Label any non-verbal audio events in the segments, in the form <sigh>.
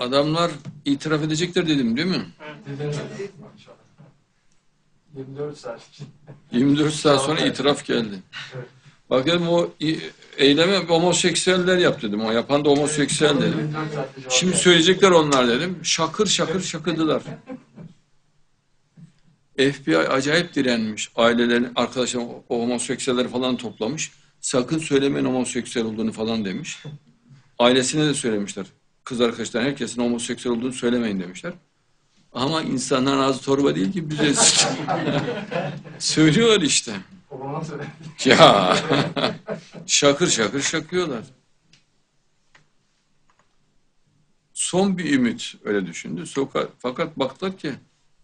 adamlar itiraf edecekler dedim değil mi? Maşallah. 24 saat için. 24 saat sonra itiraf geldi. Evet. Bak dedim o eylemi homoseksüeller yap dedim. O yapan da homoseksüel dedim. 24 saatte cevap Şimdi söyleyecekler onlar dedim. Şakır şakır şakıdılar. FBI acayip direnmiş. Ailelerin, arkadaşlar o homoseksüelleri falan toplamış. Sakın söylemeyin homoseksüel olduğunu falan demiş. Ailesine de söylemişler. Kız arkadaşlar herkesin homoseksüel olduğunu söylemeyin demişler. Ama insanların ağzı torba değil ki bize <laughs> söylüyorlar işte. Ya <laughs> şakır şakır şakıyorlar. Son bir ümit öyle düşündü. Soka- Fakat baktılar ki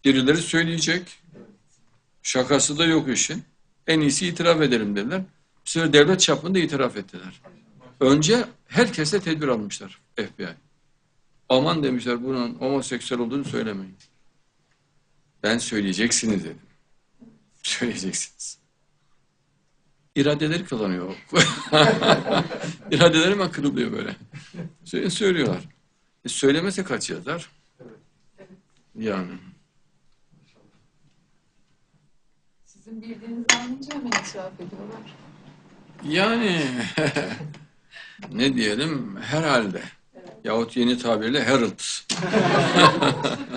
birileri söyleyecek. Şakası da yok işin. En iyisi itiraf edelim dediler. Bir devlet çapında itiraf ettiler. Önce herkese tedbir almışlar FBI. Aman demişler bunun homoseksüel olduğunu söylemeyin. Ben söyleyeceksiniz dedim. <laughs> Söyleyeceksiniz. İradeleri kılınıyor. <laughs> İradeleri mi kırılıyor böyle? Söyle- Söylüyorlar. E söylemese kaç yazar? Yani. Sizin bildiğinizi anlayınca hemen itiraf ediyorlar. Yani <laughs> ne diyelim herhalde. Yahut yeni tabirle herald. <laughs>